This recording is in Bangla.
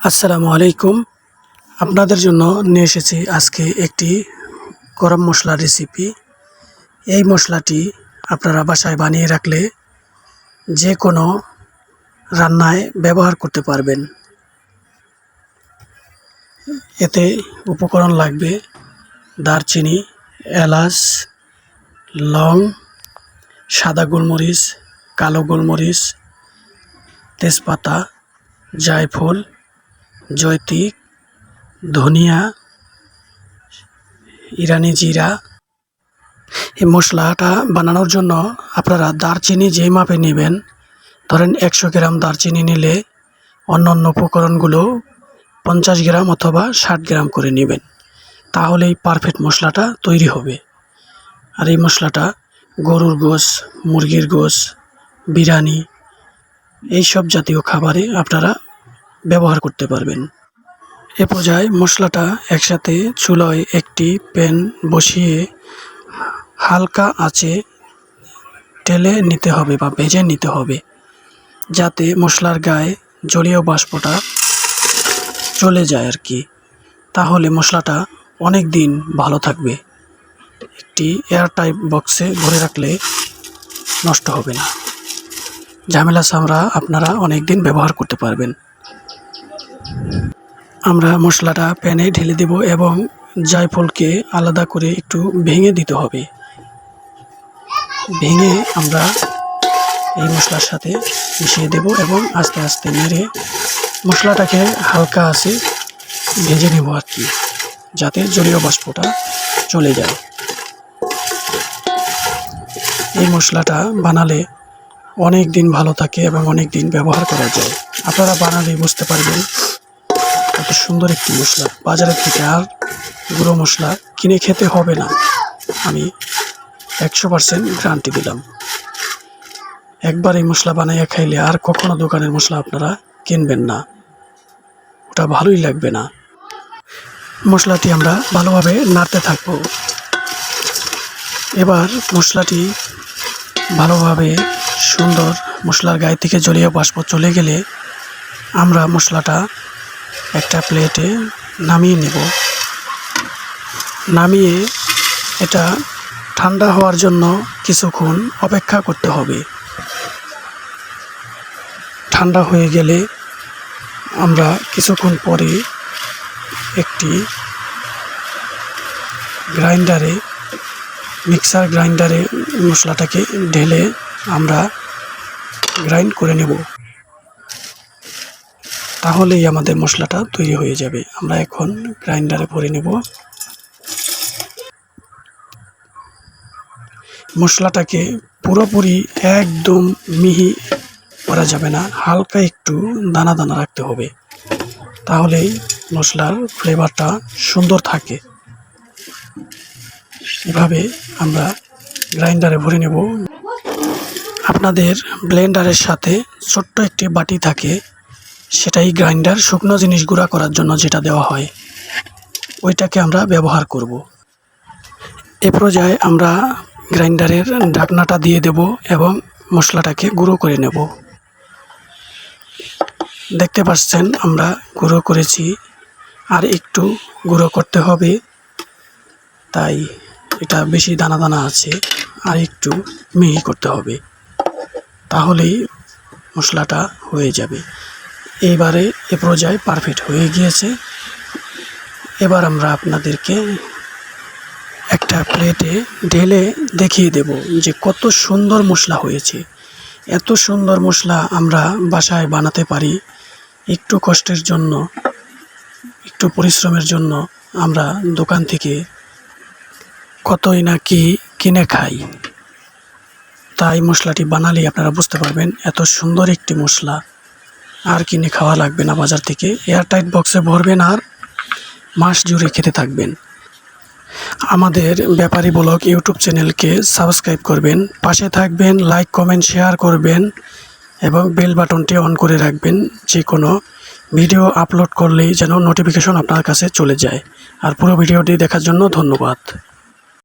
আসসালামু আলাইকুম। আপনাদের জন্য নিয়ে এসেছি আজকে একটি গরম মশলা রেসিপি এই মশলাটি আপনারা বাসায় বানিয়ে রাখলে যে কোনো রান্নায় ব্যবহার করতে পারবেন। এতে উপকরণ লাগবে দারচিনি, এলাচ, লং, সাদা গোলমরিচ, কালো গোলমরিচ, তেজপাতা, জায়ফল জয়তিক ধনিয়া, ইরানি জিরা। এই মশলাটা বানানোর জন্য আপনারা দারচিনি যেই মাপে নেবেন, ধরেন একশো গ্রাম দারচিনি নিলে অন্য অন্য উপকরণগুলো পঞ্চাশ গ্রাম অথবা ষাট গ্রাম করে নেবেন। তাহলে এই পারফেক্ট মশলাটা তৈরি হবে। আর এই মশলাটা গরুর গোস মুরগির গোশ, বিরিয়ানি, এইসব জাতীয় খাবারে আপনারা ব্যবহার করতে পারবেন। এ পর্যায়ে মশলাটা একসাথে চুলায় একটি প্যান বসিয়ে হালকা আঁচে টেলে নিতে হবে বা ভেজে নিতে হবে, যাতে মশলার গায়ে জলীয় বাষ্পটা চলে যায় আর কি। তাহলে মশলাটা অনেক দিন ভালো থাকবে। একটি এয়ারটাইট বক্সে ভরে রাখলে নষ্ট হবে না। ঝামেলা সামরা আপনারা অনেক দিন ব্যবহার করতে পারবেন। আমরা মশলাটা প্যানে ঢেলে দেব এবং জায়ফলকে আলাদা করে একটু ভেঙে দিতে হবে। ভেঙে আমরা এই মশলার সাথে মিশিয়ে দেব এবং আস্তে আস্তে নেড়ে মশলাটাকে হালকা আছে ভেজে নেব আর কি, যাতে জলীয় বাষ্পটা চলে যায়। এই মশলাটা বানালে অনেক দিন ভালো থাকে এবং অনেক দিন ব্যবহার করা যায়। আপনারা বানালে বুঝতে পারবেন সুন্দর একটি মশলা। বাজারের থেকে আর গুঁড়ো মশলা কিনে খেতে হবে না। আমি একশো পার্সেন্ট গ্যারান্টি দিলাম। একবার এই মশলা বানাইয়া খাইলে আর কখনো দোকানের মশলা আপনারা কিনবেন না। ওটা ভালোই লাগবে না। মশলাটি আমরা ভালোভাবে নাড়তে থাকব। এবার মশলাটি ভালোভাবে সুন্দর মশলার গায়ে থেকে জলীয় বাষ্প চলে গেলে আমরা মশলাটা একটা প্লেটে নামিয়ে নেব। নামিয়ে এটা ঠান্ডা হওয়ার জন্য কিছুক্ষণ অপেক্ষা করতে হবে। ঠান্ডা হয়ে গেলে আমরা কিছুক্ষণ পরে একটি গ্রাইন্ডারে, মিক্সার গ্রাইন্ডারে মশলাটাকে ঢেলে আমরা গ্রাইন্ড করে নেব। তাহলেই আমাদের মশলাটা তৈরি হয়ে যাবে। আমরা এখন গ্রাইন্ডারে ভরে নেব। মশলাটাকে পুরোপুরি একদম মিহি করা যাবে না, হালকা একটু দানা দানা রাখতে হবে। তাহলেই মশলার ফ্লেভারটা সুন্দর থাকে। এভাবে আমরা গ্রাইন্ডারে ভরে নেব। আপনাদের ব্লেন্ডারের সাথে ছোট্ট একটি বাটি থাকে। সেটাই গ্রাইন্ডার শুকনো জিনিস গুঁড়া করার জন্য যেটা দেওয়া হয়। ওইটাকে আমরা ব্যবহার করব। এ পর্যায়ে আমরা গ্রাইন্ডারের ঢাকনাটা দিয়ে দেব এবং মশলাটাকে গুঁড়ো করে নেব। দেখতে পাচ্ছেন, আমরা গুঁড়ো করেছি। আর একটু গুঁড়ো করতে হবে, তাই এটা বেশি দানা দানা আছে। আর একটু মিহি করতে হবে, তাহলেই মশলাটা হয়ে যাবে। এইবারে এ পর্যায়ে পারফেক্ট হয়ে গিয়েছে। এবার আমরা আপনাদেরকে একটা প্লেটে ঢেলে দেখিয়ে দেব যে কত সুন্দর মশলা হয়েছে। এত সুন্দর মশলা আমরা বাসায় বানাতে পারি। একটু কষ্টের জন্য, একটু পরিশ্রমের জন্য আমরা দোকান থেকে কতই না কি কিনে খাই। তাই মশলাটি বানালেই আপনারা বুঝতে পারবেন এত সুন্দর একটি মশলা। আর কিনে খাওয়া লাগবে না বাজার থেকে। এয়ারটাইট বক্সে ভরবেন আর মাস জুড়ে খেতে থাকবেন। আমাদের ব্যাপারী ব্লগ ইউটিউব চ্যানেলকে সাবস্ক্রাইব করবেন, পাশে থাকবেন, লাইক, কমেন্ট, শেয়ার করবেন এবং বেল বাটনটি অন করে রাখবেন। যে কোনো ভিডিও আপলোড করলেই যেন নোটিফিকেশন আপনার কাছে চলে যায়। আর পুরো ভিডিওটি দেখার জন্য ধন্যবাদ।